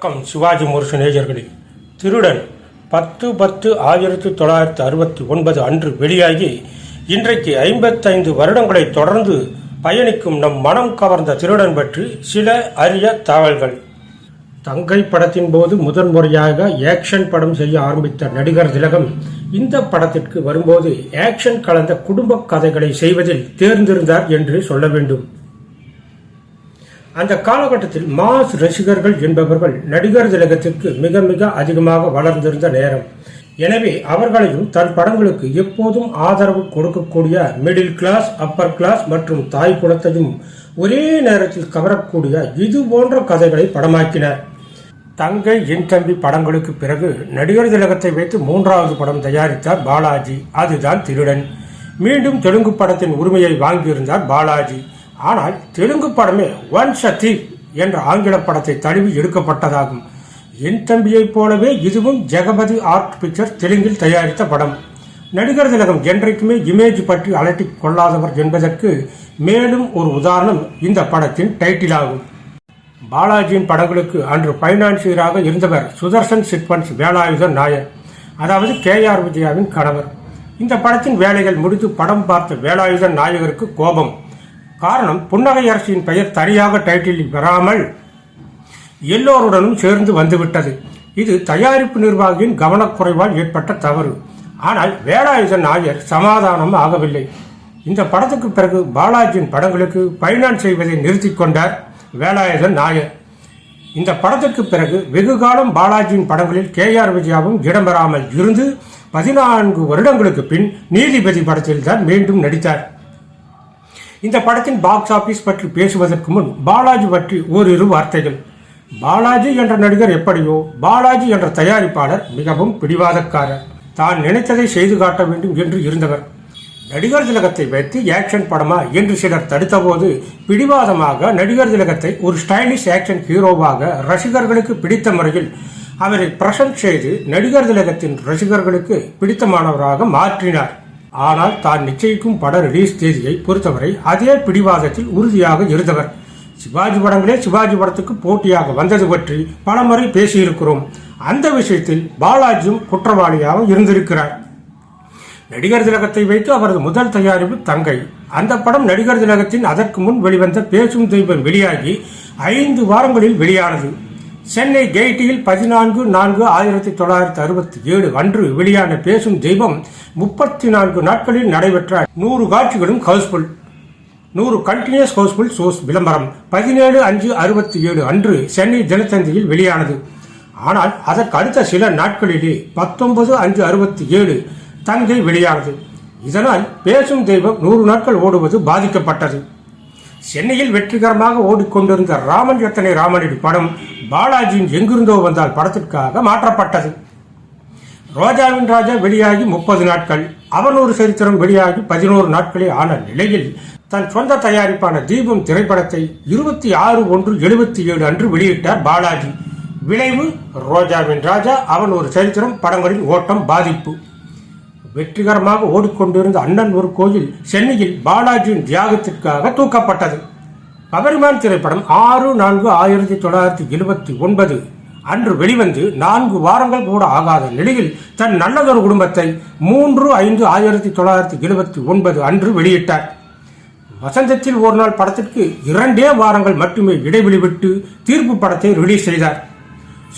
வணக்கம். சிவாஜி முரசு நேஜர்களே திருடன் பத்து பத்து ஆயிரத்தி தொள்ளாயிரத்தி அறுபத்தி ஒன்பது அன்று வெளியாகி இன்றைக்கு ஐம்பத்தைந்து வருடங்களை தொடர்ந்து பயணிக்கும் நம் மனம் கவர்ந்த திருடன் பற்றி சில அரிய தகவல்கள். தங்கை படத்தின் போது முதன்முறையாக ஆக்ஷன் படம் செய்ய ஆரம்பித்த நடிகர் திலகம் இந்த படத்திற்கு வரும்போது ஆக்ஷன் கலந்த குடும்ப கதைகளை செய்வதில் தேர்ந்திருந்தார் என்று சொல்ல வேண்டும். அந்த காலகட்டத்தில் மாஸ் ரசிகர்கள் என்பவர்கள் நடிகர் திலகத்திற்கு மிக மிக அதிகமாக வளர்ந்திருந்த நேரம். எனவே அவர்களையும் தன் படங்களுக்கு எப்போதும் ஆதரவு கொடுக்கக்கூடிய மிடில் கிளாஸ் அப்பர் கிளாஸ் மற்றும் தாய் குலத்தையும் ஒரே நேரத்தில் கவரக்கூடிய இது போன்ற கதைகளை படமாக்கினர். தங்கை என் தம்பி படங்களுக்கு பிறகு நடிகர் திலகத்தை வைத்து மூன்றாவது படம் தயாரித்தார் பாலாஜி. அதுதான் திருடன். மீண்டும் தெலுங்கு படத்தின் உரிமையை வாங்கியிருந்தார் பாலாஜி. ஆனால் தெலுங்கு படமே ஒன் சத்தி என்ற ஆங்கில படத்தை தழுவி எடுக்கப்பட்டதாகும். என் தம்பியைப் போலவே இதுவும் ஜெகபதி ஆர்ட் பிக்சர் தெலுங்கில் தயாரித்த படம். நடிகர் திலகம் என்றைக்குமே இமேஜ் பற்றி அலட்டிக் கொள்ளாதவர் என்பதற்கு மேலும் ஒரு உதாரணம் இந்த படத்தின் டைட்டில் ஆகும் பாலாஜியின் படங்களுக்கு அன்று பைனான்சியராக இருந்தவர் சுதர்சன் சிட்பன்ஸ் வேலாயுதன் நாயர் அதாவது கே ஆர் விஜயாவின் கணவர். இந்த படத்தின் வேலைகள் முடித்து படம் பார்த்த வேலாயுதன் நாயகருக்கு கோபம். காரணம் புன்னகை அரசியின் பெயர் தனியாக டைட்டிலில் பெறாமல் எல்லோருடனும் சேர்ந்து வந்துவிட்டது. இது தயாரிப்பு நிர்வாகியின் கவனக்குறைவால் ஏற்பட்ட தவறு. ஆனால் வேலாயுதன் நாயர் சமாதானம் ஆகவில்லை. இந்த படத்துக்கு பிறகு பாலாஜியின் படங்களுக்கு பைனான்ஸ் செய்வதை நிறுத்தி கொண்டார் வேலாயுதன் நாயர். இந்த படத்திற்கு பிறகு வெகு காலம் பாலாஜியின் படங்களில் கே ஆர் விஜயாவும் இடம்பெறாமல் இருந்து பதினான்கு வருடங்களுக்கு பின் நீதிபதி படத்தில் தான் மீண்டும் நடித்தார். இந்த படத்தின் பாக்ஸ் ஆஃபீஸ் பற்றி பேசுவதற்கு முன் பாலாஜி பற்றி ஓரிரு வார்த்தைகள். பாலாஜி என்ற நடிகர் எப்படியோ பாலாஜி என்ற தயாரிப்பாளர் மிகவும் பிடிவாதக்காரர். தான் நினைத்ததை செய்து காட்ட வேண்டும் என்று இருந்தவர். நடிகர் திலகத்தை வைத்து ஆக்ஷன் படமா என்று சிலர் தடுத்தபோது பிடிவாதமாக நடிகர் திலகத்தை ஒரு ஸ்டைலிஷ் ஆக்ஷன் ஹீரோவாக ரசிகர்களுக்கு பிடித்த முறையில் அவரை பிரசன்ட் செய்து நடிகர் திலகத்தின் ரசிகர்களுக்கு பிடித்தமானவராக மாற்றினார். ஆனால் தான் நிச்சயிக்கும் பட ரிலீஸ் தேதியை பொறுத்தவரை அதே பிடிவாதத்தில் உறுதியாக இருந்தவர். சிவாஜி படங்களே சிவாஜி படத்துக்கு போட்டியாக வந்தது பற்றி பலமுறை பேசியிருக்கிறோம். அந்த விஷயத்தில் பாலாஜியும் குற்றவாளியாக இருந்திருக்கிறார். நடிகர் திலகத்தை வைத்து அவரது முதல் தயாரிப்பு தங்கை. அந்த படம் நடிகர் திலகத்தின் அதற்கு முன் வெளிவந்த பேசும் தெய்வம் வெளியாகி ஐந்து வாரங்களில் வெளியானது. சென்னை கெய்டியில் பதினான்கு நான்கு ஆயிரத்தி தொள்ளாயிரத்தி அறுபத்தி ஏழு அன்று வெளியான பேசும் தெய்வம் முப்பத்தி நான்கு நாட்களில் நடைபெற்ற நூறு காட்சிகளும் ஹவுஸ்ஃபுல். நூறு கண்டினியூஸ் ஹவுஸ்ஃபுல் ஷோஸ் விளம்பரம். பதினேழு அஞ்சு அறுபத்தி ஏழு அன்று சென்னை தினத்தந்தியில் வெளியானது. ஆனால் அதற்கு அடுத்த சில நாட்களிலே பத்தொன்பது அஞ்சு அறுபத்தி ஏழு தங்கை வெளியானது. இதனால் பேசும் தெய்வம் நூறு நாட்கள் ஓடுவது பாதிக்கப்பட்டது. சென்னையில் வெற்றிகரமாக ஓடிக்கொண்டிருந்த ராமன் எத்தனை ராமனின் படம் பாலாஜியின் எங்கிருந்தோ வந்தால் படத்திற்காக மாற்றப்பட்டது. ரோஜாவின் ராஜா வெளியாகி முப்பது நாட்கள் அவனூறு சரித்திரம் வெளியாகி பதினோரு நாட்களே ஆன நிலையில் தன் சொந்த தயாரிப்பான தீபம் திரைப்படத்தை இருபத்தி ஆறு ஒன்று எழுபத்தி ஏழு அன்று வெளியிட்டார் பாலாஜி. விளைவு ரோஜாவின் ராஜா அவன் ஒரு சரித்திரம் படங்களின் ஓட்டம் பாதிப்பு. வெற்றிகரமாக ஓடிக்கொண்டிருந்த அண்ணன் ஒரு கோயில் சென்னையில் பாலாஜியின் தியாகத்திற்காக தூக்கப்பட்டது. கபரிமான் திரைப்படம் ஆறு நான்கு ஆயிரத்தி தொள்ளாயிரத்தி எழுபத்தி ஒன்பது. அன்று வெளிவந்து நான்கு வாரங்கள் கூட ஆகாத நிலையில் தன் நல்லதொரு குடும்பத்தை மூன்று ஐந்து ஆயிரத்தி தொள்ளாயிரத்தி எழுபத்தி ஒன்பது அன்று வெளியிட்டார். வசந்தத்தில் ஒரு நாள் படத்திற்கு இரண்டே வாரங்கள் மட்டுமே இடைவெளி விட்டு தீர்ப்பு படத்தை ரிலீஸ் செய்தார்.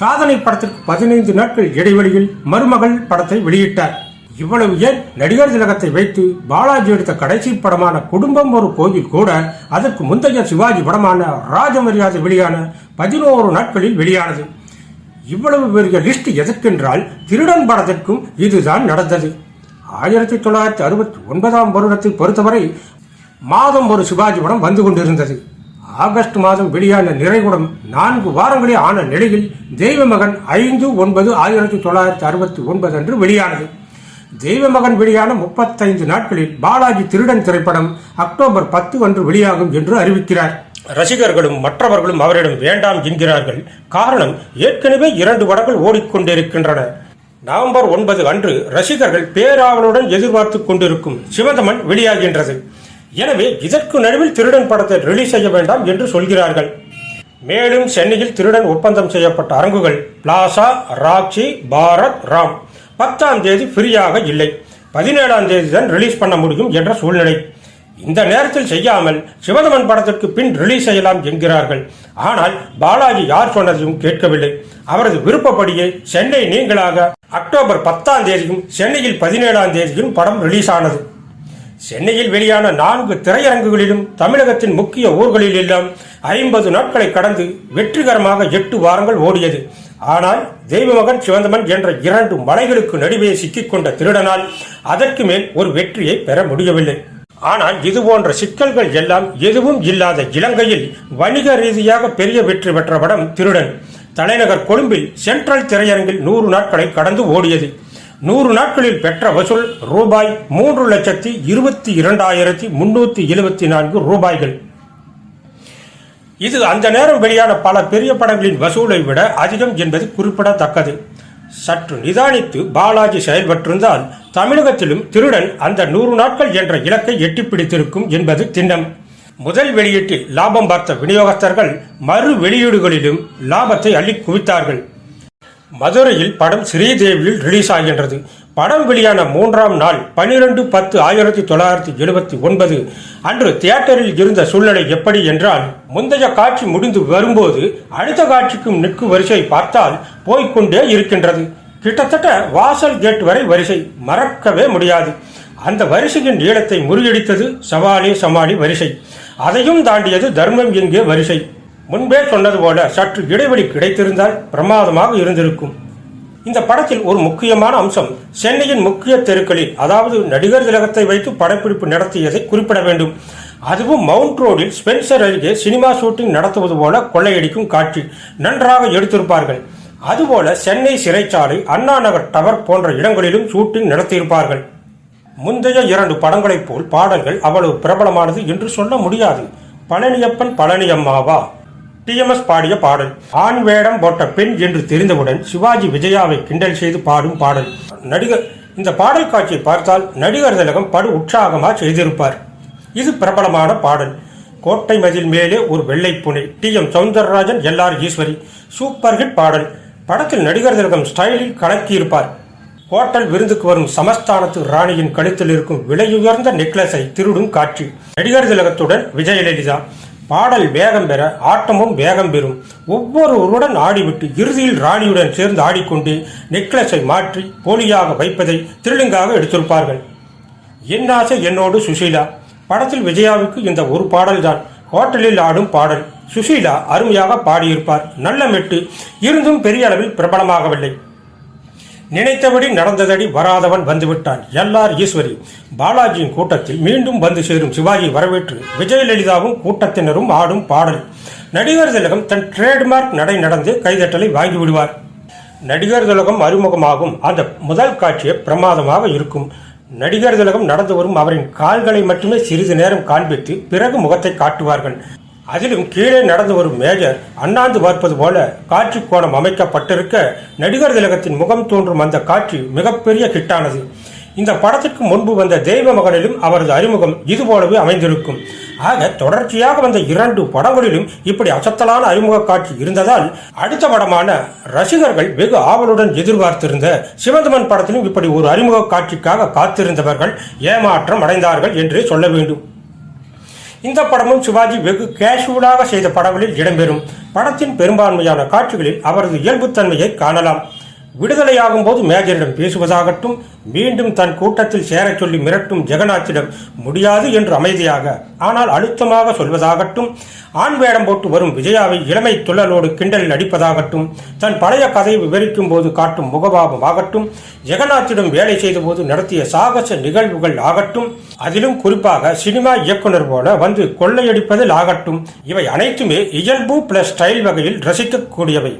சாதனை படத்திற்கு பதினைந்து நாட்கள் இடைவெளியில் மருமகள் படத்தை வெளியிட்டார். இவ்வளவு ஏன் நடிகர் திலகத்தை வைத்து பாலாஜி எடுத்த கடைசி படமான குடும்பம் ஒரு கோயில் கூட அதற்கு முந்தைய சிவாஜி படமான ராஜமரியாதை வெளியான பதினோரு நாட்களில் வெளியானது. இவ்வளவு பெரிய லிஸ்ட் எதற்கென்றால் திருடன் படத்திற்கும் இதுதான் நடந்தது. ஆயிரத்தி தொள்ளாயிரத்தி அறுபத்தி ஒன்பதாம் வருடத்தை பொறுத்தவரை மாதம் ஒரு சிவாஜி படம் வந்து கொண்டிருந்தது. ஆகஸ்ட் மாதம் வெளியான நிறைகுடம் நான்கு வாரங்களே ஆன நிலையில் தெய்வமகன் ஐந்து ஒன்பது ஆயிரத்தி தொள்ளாயிரத்தி அறுபத்தி ஒன்பது அன்று வெளியானது. தெய்வமகன் வெளியான முப்பத்தைந்து நாட்களில் பாலாஜி திருடன் திரைப்படம் அக்டோபர் பத்து அன்று வெளியாகும் என்று அறிவிக்கிறார். ரசிகர்களும் மற்றவர்களும் அவரிடம் வேண்டாம் என்கிறார்கள். காரணம் ஏற்கனவே இரண்டு படங்கள் ஓடிக்கொண்டிருக்கின்றன. நவம்பர் ஒன்பது அன்று ரசிகர்கள் பேராவலுடன் எதிர்பார்த்துக் கொண்டிருக்கும் சிவதமன் வெளியாகின்றது. எனவே இதற்கு நடுவில் திருடன் படத்தை ரிலீஸ் செய்ய வேண்டாம் என்று சொல்கிறார்கள். மேலும் சென்னையில் திருடன் ஒப்பந்தம் செய்யப்பட்ட அரங்குகள் பிளாசா ராக்ஷி பாரத் ராம். பத்தாம் தேதி ஃப்ரீயாக இல்லை. பதினேழாம் தேதி தான் ரிலீஸ் பண்ண முடியும் என்ற சூழ்நிலை. இந்த நேரத்தில் செய்யாமல் சிவதமன் படத்திற்கு பின் ரிலீஸ் செய்யலாம் என்கிறார்கள். ஆனால் பாலாஜி யார் சொன்னதையும் கேட்கவில்லை. அவரது விருப்பப்படியே சென்னை நீங்களாக அக்டோபர் பத்தாம் தேதியும் சென்னையில் பதினேழாம் தேதியும் படம் ரிலீஸ் ஆனது. சென்னையில் வெளியான நான்கு திரையரங்குகளிலும் தமிழகத்தின் முக்கிய ஊர்களில் எல்லாம் ஐம்பது நாட்களை கடந்து வெற்றிகரமாக எட்டு வாரங்கள் ஓடியது. ஆனால் தெய்வமகன் சிவந்தமன் என்ற இரண்டு மலைகளுக்கு நடுவே சிக்கிக்கொண்ட திருடனால் அதற்கு மேல் ஒரு வெற்றியை பெற முடியவில்லை. ஆனால் இது போன்ற சிக்கல்கள் எல்லாம் எதுவும் இல்லாத இலங்கையில் வணிக ரீதியாக பெரிய வெற்றி பெற்ற படம் திருடன். தலைநகர் கொழும்பில் சென்ட்ரல் திரையரங்கில் நூறு நாட்களை கடந்து ஓடியது. நூறு நாட்களில் பெற்ற வசூல் ரூபாய் மூன்று லட்சத்தி இருபத்தி இரண்டாயிரத்தி முன்னூத்தி எழுபத்தி நான்கு ரூபாய்கள். இது அந்த நேரம் வெளியான பல பெரிய படங்களின் வசூலை விட அதிகம் என்பது குறிப்பிடத்தக்கது. சற்று நிதானித்து பாலாஜி செயல்பட்டிருந்தால் தமிழகத்திலும் திருடன் அந்த நூறு நாட்கள் என்ற இலக்கை எட்டி பிடித்திருக்கும் என்பது திண்ணம். முதல் வெளியீட்டில் லாபம் பார்த்த விநியோகஸ்தர்கள் மறு வெளியீடுகளிலும் லாபத்தை அள்ளி குவித்தார்கள். மதுரையில் படம் ஸ்ரீதேவியில் ரிலீஸ் ஆகின்றது. படம் வெளியான மூன்றாம் நாள் பனிரெண்டு பத்து ஆயிரத்தி தொள்ளாயிரத்தி எழுபத்தி ஒன்பது. அன்று தியேட்டரில் இருந்த சூழ்நிலை எப்படி என்றால் முந்தைய காட்சி முடிந்து வரும்போது அடுத்த காட்சிக்கும் நிற்கும் வரிசை பார்த்தால் போய்க்கொண்டே இருக்கின்றது. கிட்டத்தட்ட வாசல் கேட் வரை வரிசை மறக்கவே முடியாது. அந்த வரிசையின் நீளத்தை முறியடித்தது சவாலி சமாளி வரிசை. அதையும் தாண்டியது தர்மம் என்கிற வரிசை. முன்பே சொன்னது போல சற்று இடைவெளி கிடைத்திருந்தால் பிரமாதமாக இருந்திருக்கும். இந்த படத்தில் ஒரு முக்கியமான அம்சம் சென்னையின் முக்கிய தெருக்களில் அதாவது நடிகர் திலகத்தை வைத்து படப்பிடிப்பு நடத்தியதை குறிப்பிட வேண்டும். அதுவும் மவுண்ட் ரோடில் ஸ்பென்சர் அருகே சினிமா ஷூட்டிங் நடத்துவது போல கொள்ளையடிக்கும் காட்சி நன்றாக எடுத்திருப்பார்கள். அதுபோல சென்னை சிறைச்சாலை அண்ணா நகர் டவர் போன்ற இடங்களிலும் ஷூட்டிங் நடத்தியிருப்பார்கள். முந்தைய இரண்டு படங்களைப் போல் பாடல்கள் அவ்வளவு பிரபலமானது என்று சொல்ல முடியாது. பழனியப்பன் பழனியம்மாவா? டிஎம்எஸ் பாடிய பாடல். ஆண் வேடம் போட்ட பெண் என்று தெரிந்தவுடன் சிவாஜி விஜயாவை கிண்டல் செய்து பாடும் பாடல். நடிகர் இந்த பாடல் காட்சியை பார்த்தால் நடிகர் திலகம் படு உற்சாகமாக செய்திருப்பார். இது பிரபலமான பாடல். கோட்டை மதில் மேலே ஒரு வெள்ளை புனை. T M Soundararajan L R Eswari. Super hit பாடல். படத்தில் நடிகர் திலகம் ஸ்டைலில் கலக்கியிருப்பார். ஹோட்டல் விருந்துக்கு வரும் சமஸ்தானத்து ராணியின் கழுத்தில் இருக்கும் விலையுயர்ந்த நெக்லஸை திருடும் காட்சி. நடிகர் திலகத்துடன் விஜயலலிதா. பாடல் வேகம் பெற ஆட்டமும் வேகம் பெறும். ஒவ்வொருவருடன் ஆடிவிட்டு இறுதியில் ராணியுடன் சேர்ந்து ஆடிக்கொண்டு நெக்லஸை மாற்றி போலியாக வைப்பதை திருளுங்காக எடுத்திருப்பார்கள். என்னாசை என்னோடு சுஷீலா படத்தில் விஜயாவுக்கு இந்த ஒரு பாடல்தான். ஹோட்டலில் ஆடும் பாடல். சுஷீலா அருமையாக பாடியிருப்பார். நல்ல மெட்டு. இருந்தும் பெரிய அளவில் பிரபலமாகவில்லை. நினைத்தபடி நடந்ததடி வராதவன் வந்துவிட்டான். எல்லார் ஈஸ்வரி பாலாஜியின் கூட்டத்தில் மீண்டும் வந்து சேரும் சிவாஜி வரவேற்று விஜயலலிதாவும் கூட்டத்தினரும் ஆடும் பாடல். நடிகர் திலகம் தன் ட்ரேட்மார்க் நடை நடந்து கைதட்டலை வாங்கி விடுவார் நடிகர் திலகம் அறிமுகமாகும். அந்த முதல் காட்சியே பிரமாதமாக இருக்கும். நடிகர் திலகம் நடந்து வரும் அவரின் கால்களை மட்டுமே சிறிது நேரம் காண்பித்து பிறகு முகத்தை காட்டுவார்கள். அதிலும் கீழே நடந்து வரும் மேஜர் அண்ணாந்து பார்ப்பது போல காட்சி கோணம் அமைக்கப்பட்டிருக்க நடிகர் திலகத்தின் முகம் தோன்றும் அந்த காட்சி மிகப்பெரிய ஹிட்டானது. இந்த படத்திற்கு முன்பு வந்த தெய்வ மகனிலும் அவரது அறிமுகம் இது போலவே அமைந்திருக்கும். ஆக தொடர்ச்சியாக வந்த இரண்டு படங்களிலும் இப்படி அசத்தலான அறிமுக காட்சி இருந்ததால் அடுத்த படமான ரசிகர்கள் வெகு ஆவலுடன் எதிர்பார்த்திருந்த சிவந்தமன் படத்திலும் இப்படி ஒரு அறிமுக காட்சிக்காக காத்திருந்தவர்கள் ஏமாற்றம் அடைந்தார்கள் என்றே சொல்ல வேண்டும். இந்த படமும் சிவாஜி வெகு கேஷுவலாக செய்த படங்களில் இடம்பெறும். படத்தின் பெரும்பான்மையான காட்சிகளில் அவரது இயல்புத்தன்மையை காணலாம். விடுதலையாகும் போது மேஜரிடம் பேசுவதாகட்டும் மீண்டும் தன் கூட்டத்தில் சேரச் சொல்லி மிரட்டும் ஜெகநாத்திடம் முடியாது என்று அமைதியாக ஆனால் அழுத்தமாக சொல்வதாகட்டும் ஆண் வேடம் போட்டு வரும் விஜயாவை இளமை துள்ளலோடு கிண்டலில் அடிப்பதாகட்டும் தன் பழைய கதையை விவரிக்கும் போது காட்டும் முகபாவம் ஆகட்டும் ஜெகநாத்திடம் வேலை செய்த போது நடத்திய சாகச நிகழ்வுகள் ஆகட்டும் அதிலும் குறிப்பாக சினிமா இயக்குனர் போல வந்து கொள்ளையடிப்பதில் ஆகட்டும் இவை அனைத்துமே இயல்பு பிளஸ் ஸ்டைல் வகையில் ரசிக்கக்கூடியவை.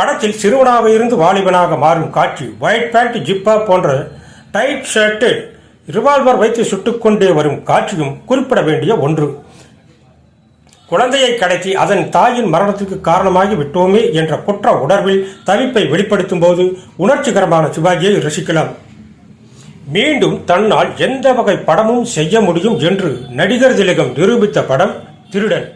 படத்தில் சிறுவனாக இருந்து வாலிபனாக மாறும் காட்சி. ஒயிட் பேண்ட் ஜிப்பா போன்ற டைட் ஷர்ட்டில் ரிவால்வர் வைத்து சுட்டுக்கொண்டே வரும் காட்சியும் குறிப்பிட வேண்டிய ஒன்று. குழந்தையை கடத்தி அதன் தாயின் மரணத்திற்கு காரணமாகி விட்டோமே என்ற குற்ற உணர்வில் தவிப்பை வெளிப்படுத்தும் போது உணர்ச்சிகரமான சிவாஜியை ரசிக்கலாம். மீண்டும் தன்னால் எந்த வகை படமும் செய்ய முடியும் என்று நடிகர் திலகம் நிரூபித்த படம் திருடன்.